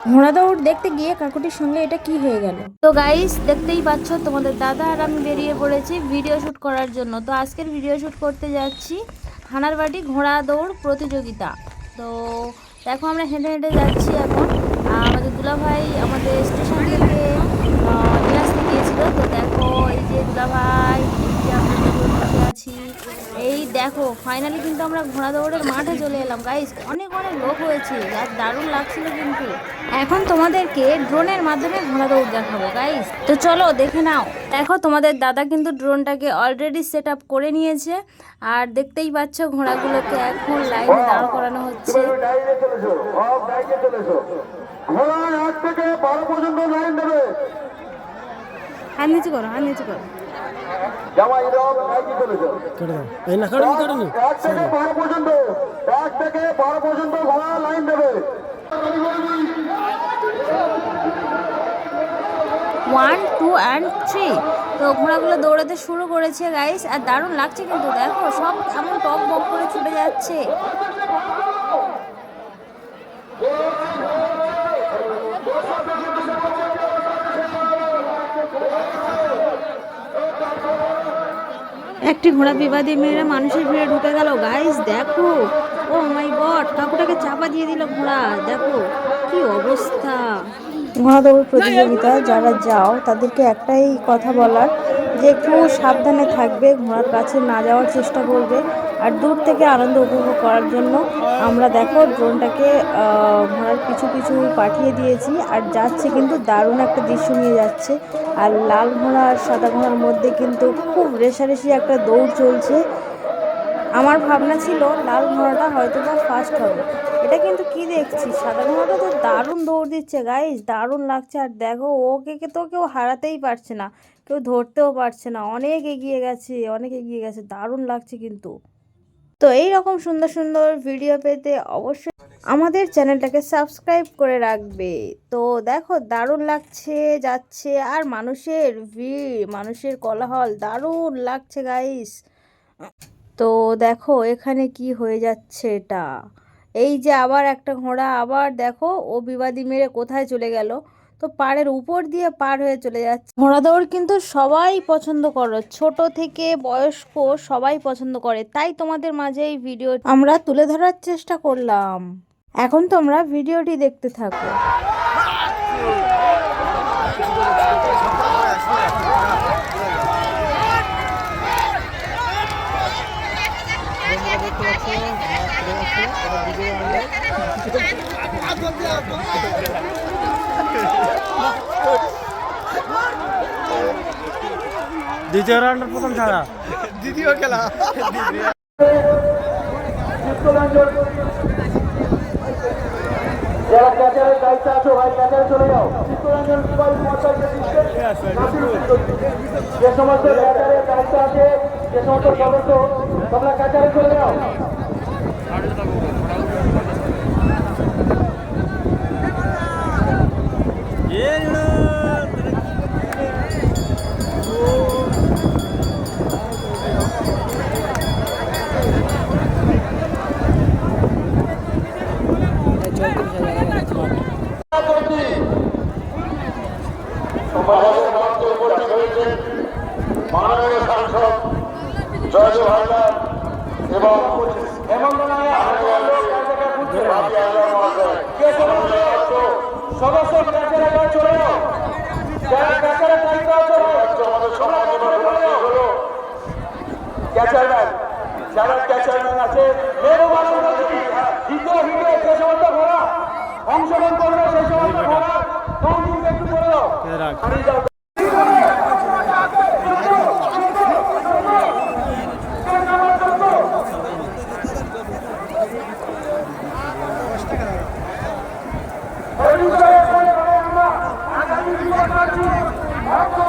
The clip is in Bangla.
ঘোড়া দৌড় দেখতে গিয়ে কাকুটির সঙ্গে এটা কি হয়ে গেল? তো গাইস দেখতেই পাচ্ছ তোমাদের দাদা আর আমি বেরিয়ে পড়েছি ভিডিও শ্যুট করার জন্য। তো আজকের ভিডিও শ্যুট করতে যাচ্ছি হানার বাড়ি ঘোড়া দৌড় প্রতিযোগিতা। তো দেখো আমরা হেঁটে হেঁটে যাচ্ছি এখন। আমাদের দুলাভাই আমাদের স্টেশন থেকে আহ, নিয়ে আসতে গিয়েছিল তো দেখো এই যে দুলাভাই এই যে আমরা দুজন বসে আছি এই দেখো ফাইনালি কিন্তু আমরা ঘোড়া দৌড়ের মাঠে চলে এলাম। গাইস অনেক অনেক লোক হয়েছে আর দারুণ লাগছিল কিন্তু। এখন তোমাদেরকে ড্রোনের মাধ্যমে ঘোড়া দৌড় দেখাবো গাইস তো চলো দেখে নাও। দেখো তোমাদের দাদা কিন্তু ড্রোনটাকে অলরেডি সেট আপ করে নিয়েছে আর দেখতেই পাচ্ছ ঘোড়াগুলোকে এখন লাইনে দাঁড় করানো হচ্ছে। লাইনে চলেছো সব লাইনে চলেছো ঘোড়া এক থেকে বারো পর্যন্ত লাইন দেবে হাত নিচু করো হাত নিচু করো। জামাই রব লাইনে চলেছো কেটে দাও। এই না কাটুনি কাটুনি এক থেকে বারো পর্যন্ত এক থেকে বারো পর্যন্ত ঘোড়া লাইন দেবে। ওয়ান টু অ্যান্ড থ্রি তো ঘোড়াগুলো দৌড়াতে শুরু করেছে গাইস আর দারুণ লাগছে কিন্তু দেখো সব এমন টপ বক করে ছুটে যাচ্ছে। একটি ঘোড়া বিবাদী মেয়েরা মানুষের ভিড়ে ঢুকে গেল। গাইস দেখো। ও মাই গড কাকুটাকে চাপা দিয়ে দিল ঘোড়া। দেখো, কি অবস্থা। ঘোড়া দৌড় প্রতিযোগিতা যারা যাও, তাদেরকে একটাই কথা বলার যে একটু সাবধানে থাকবে, ঘোড়ার কাছে না যাওয়ার চেষ্টা করবে আর দূর থেকে আনন্দ উপভোগ করার জন্য আমরা দেখো ড্রোনটাকে ঘোড়ার পিছু পিছু পাঠিয়ে দিয়েছি আর যাচ্ছে কিন্তু দারুণ একটা দৃশ্য নিয়ে যাচ্ছে। আর লাল ঘোড়া আর সাদা ঘোড়ার মধ্যে কিন্তু খুব রেশারেশি একটা দৌড় চলছে। আমার ভাবনা ছিল লাল ঘোড়াটা হয়তো বা ফার্স্ট হবে। এটা কিন্তু কি দেখছি? সাদা ঘোড়াটা তো দারুণ দৌড় দিচ্ছে গাইস দারুণ লাগছে। আর দেখো, ওকে তো কেউ হারাতেই পারছে না। কেউ ধরতেও পারছে না। অনেক এগিয়ে গেছে, অনেক এগিয়ে গেছে। দারুণ লাগছে কিন্তু। তো এই রকম সুন্দর সুন্দর ভিডিও পেতে অবশ্যই আমাদের চ্যানেলটাকে সাবস্ক্রাইব করে রাখবে। তো দেখো, দারুণ লাগছে, যাচ্ছে। আর মানুষের ভিড়, মানুষের কোলাহল দারুণ লাগছে গাইস তো দেখো এখানে কি হয়ে যাচ্ছে এটা। এই যে আবার একটা ঘোড়া, আবার দেখো ও বিবাদী মেরে কোথায় চলে গেল। তো পাড়ের উপর দিয়ে পার হয়ে চলে যাচ্ছে। ঘোড়া দৌড় কিন্তু সবাই পছন্দ করো, ছোট থেকে বয়স্ক সবাই পছন্দ করে। তাই তোমাদের মাঝে এই ভিডিও আমরা তুলে ধরার চেষ্টা করলাম। এখন তোমরা ভিডিওটি দেখতে থাকো। দ্বিতীয় রাউন্ডের প্রথম ছাড়া যারা ক্যাচারের দায়িত্বে আছো ভাই ক্যাচারে চলে যাও চিত্তরঞ্জন মোবাইল যে সমস্ত ক্যাচারের দায়িত্ব আছে যে সমস্ত সদস্য তোমরা ক্যাচারে চলে যাও। মাননীয় সাংসদ জয়দেব হালদার এবং সমস্ত যাও যারা দায়িত্ব আছে হিটে যে সমস্ত ঘোড়া অংশগ্রহণ করবে সেই সমস্ত ঘোড়া কাউন্টিং একটু করে Bravo!